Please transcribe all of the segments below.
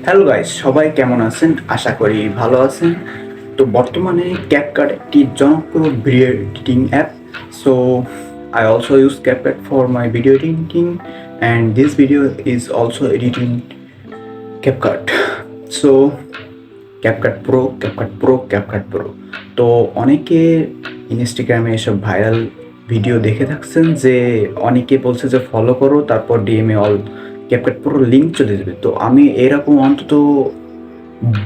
Hello guys সবাই কেমন আছেন? আশা করি ভালো আছেন। তো বর্তমানে ক্যাপকাট একটি জনপ্রিয় video editing app so I also use CapCut for my video editing and this video is also editing CapCut so CapCut pro CapCut pro CapCut pro তো অনেকে ইনস্টাগ্রামে এসব ভাইরাল ভিডিও দেখে থাকছেন যে, অনেকে বলছে যে ফলো করো, তারপর ডিএমএ অল ক্যাপকাট পুরো লিঙ্ক চলে যাবে। তো আমি এরকম অন্তত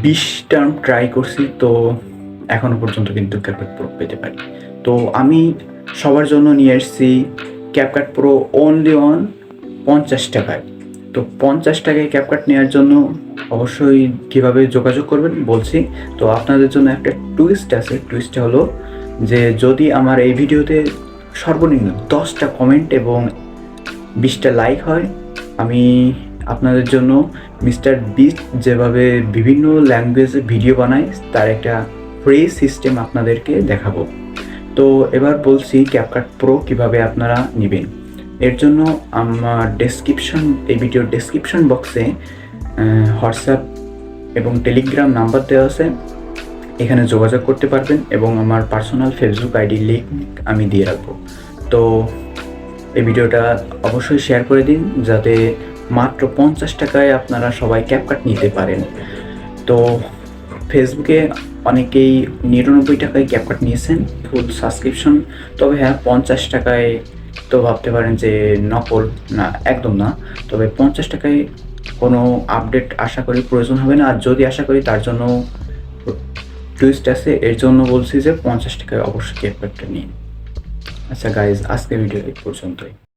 বিশ টার্ম ট্রাই করছি, তো এখনও পর্যন্ত কিন্তু ক্যাপকাট প্রো পেতে পারি তো আমি সবার জন্য নিয়ে এসেছি ক্যাপকাট প্রো অনলি অন পঞ্চাশ টাকায়। তো পঞ্চাশ টাকায় ক্যাপকাট নেওয়ার জন্য অবশ্যই কীভাবে যোগাযোগ করবেন বলছি। তো আপনাদের জন্য একটা টুইস্ট আছে। টুইস্টটা হলো যে যদি আমার এই ভিডিওতে সর্বনিম্ন দশটা কমেন্ট এবং বিশটা লাইক হয় আমি আপনাদের জন্য মিস্টার বিস্ট যেভাবে বিভিন্ন ল্যাঙ্গুয়েজে ভিডিও বানায়, তার একটা ফ্রি সিস্টেম আপনাদেরকে দেখাবো। তো এবার বলছি ক্যাপকাট প্রো কীভাবে আপনারা নেবেন। এর জন্য আমার ডেসক্রিপশন এই ভিডিওর ডেসক্রিপশন বক্সে হোয়াটসঅ্যাপ এবং টেলিগ্রাম নাম্বার দেওয়া আছে। এখানে যোগাযোগ করতে পারবেন এবং আমার পার্সোনাল ফেসবুক আইডি লিঙ্ক আমি দিয়ে রাখব। তো এই ভিডিওটা অবশ্যই শেয়ার করে দিন যাতে মাত্র পঞ্চাশ টাকায় আপনারা সবাই ক্যাপকাট নিতে পারেন। তো ফেসবুকে অনেকেই নিরানব্বই টাকায় ক্যাপকাট নিয়েছেন ফুল সাবস্ক্রিপশন তবে হ্যাঁ পঞ্চাশ টাকায় তো ভাবতে পারেন যে নকল না, একদম না। তবে পঞ্চাশ টাকায় কোনো আপডেট আশা করি প্রয়োজন হবে না। আর যদি আশা করি তার জন্য টুইস্ট আছে, এর জন্য বলছি যে পঞ্চাশ টাকায় অবশ্যই ক্যাপকাটটা নিন। আচ্ছা গাইজ আজকে ভিডিও এই পর্যন্তই